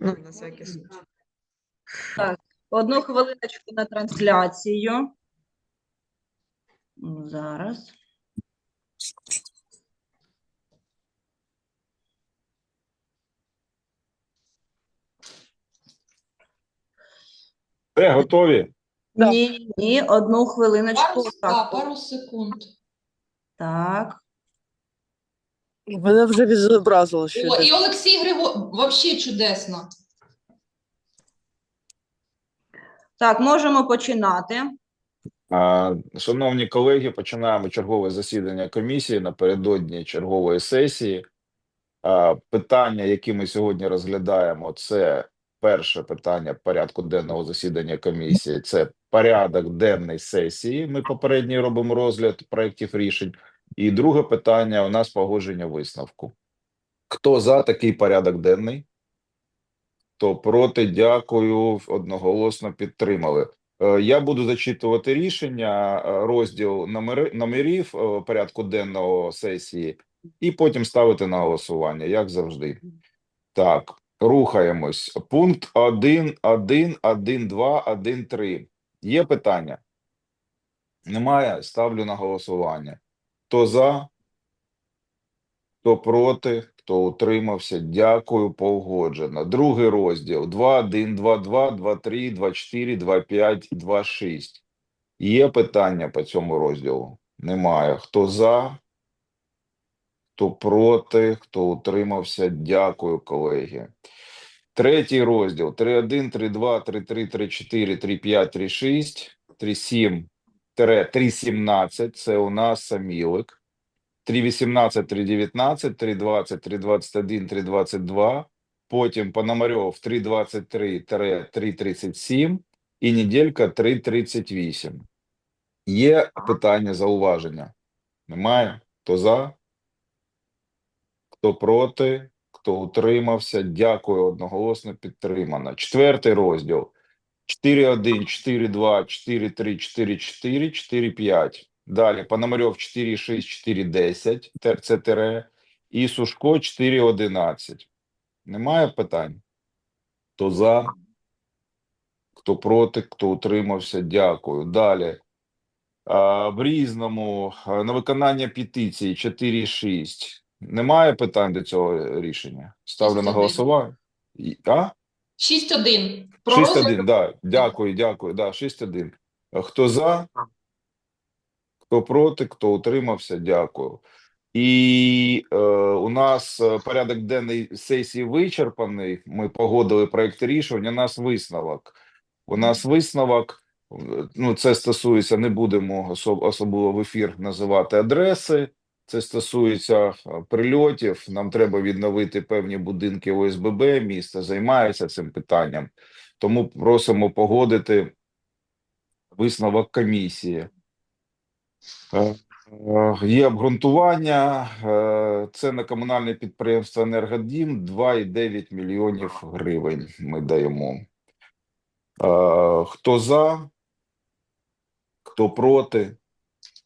Ну, на всякий случай. Так, Одну хвилиночку на трансляцію. Ну, Зараз. Все, готові? Ні, ні, одну хвилиночку. Пару, Так, пару секунд. так. Мене вже відзобразило, що О, йде. і Олексій Григор, вообще чудесно. Так, можемо починати. А, Шановні колеги, починаємо чергове засідання комісії напередодні чергової сесії. А, Питання, які ми сьогодні розглядаємо, це перше питання порядку денного засідання комісії. Це порядок денний сесії. Ми попередній робимо розгляд проєктів рішень. І друге питання у нас погодження висновку. Хто за такий порядок денний? Хто проти? Дякую. Одноголосно підтримали. Е, Я буду зачитувати рішення, е, розділ номери, номерів е, порядку денного сесії, і потім ставити на голосування, як завжди. Так, рухаємось. Пункт 1, 1, 1, 2, 1, 3. Є питання? Немає? Ставлю на голосування. Хто за? Хто проти? Хто утримався? Дякую, погоджено. Другий розділ 2, 1, 2, 2, 2, 3, 2, 4, 2, 5, 2, 6. Є питання по цьому розділу? Немає. Хто за? Хто проти? Хто утримався? Дякую, колеги. Третій розділ 3.1, 3.2, 3.3, 3.4, 3.5, 3.6, 3.7, 3.17 – це у нас самілик. 3.18, 3.19, 3.20, 3.21, 3.22, потім Пономарьов 3.23-3.37 і неділька 3.38. Є питання, зауваження? Немає? Хто за? Хто проти? Хто утримався? Дякую, одноголосно підтримано. Четвертий розділ. 4.1, 4.2, 4.3, 4.4, 4.5. Далі Пономарьов 4.6, 4.10, те- це тире, і Сушко 4.11. Немає питань? Хто за? Хто проти, хто утримався? Дякую. Далі. А, в різному на виконання петиції 4.6. Немає питань до цього рішення? Ставлю на голосування. А? 6-1. Про 6-1, да. Дякую, дякую. Да, 6-1. Е, Хто за? Хто проти, хто утримався, дякую. І е, у нас е, порядок денний сесії вичерпаний. Ми погодили проект рішень. У нас висновок. У нас висновок. е, Ну, це стосується, не будемо особ- особливо в ефір називати адреси. Це стосується е, прильотів. Нам треба відновити певні будинки ОСББ. Місто займається цим питанням. Тому просимо погодити висновок комісії. Е, е, Є обґрунтування. Це на комунальне підприємство Енергодім 2,9 мільйонів гривень ми даємо. Хто за? Хто проти?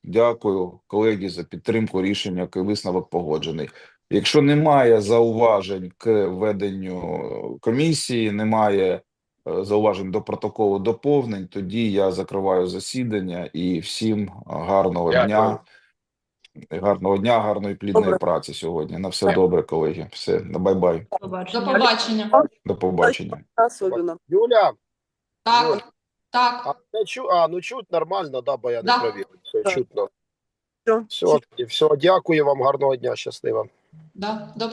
Дякую, колеги, за підтримку рішення. к- Висновок погоджений. Якщо немає зауважень к веденню комісії, немає е, зауважень до протоколу доповнень, тоді я закриваю засідання і всім гарного Дякую. дня. Гарного дня, гарної плідної Добре. праці сьогодні. На все добре, колеги. Все, на бай-бай. До Побачення. побачення. До побачення. Юля, Так, так. а, не чу... а ну чуть нормально, да, бо я не Да. провів. Все Так. чутно. Все. Все, все, дякую вам, гарного дня, щасливо. Да. До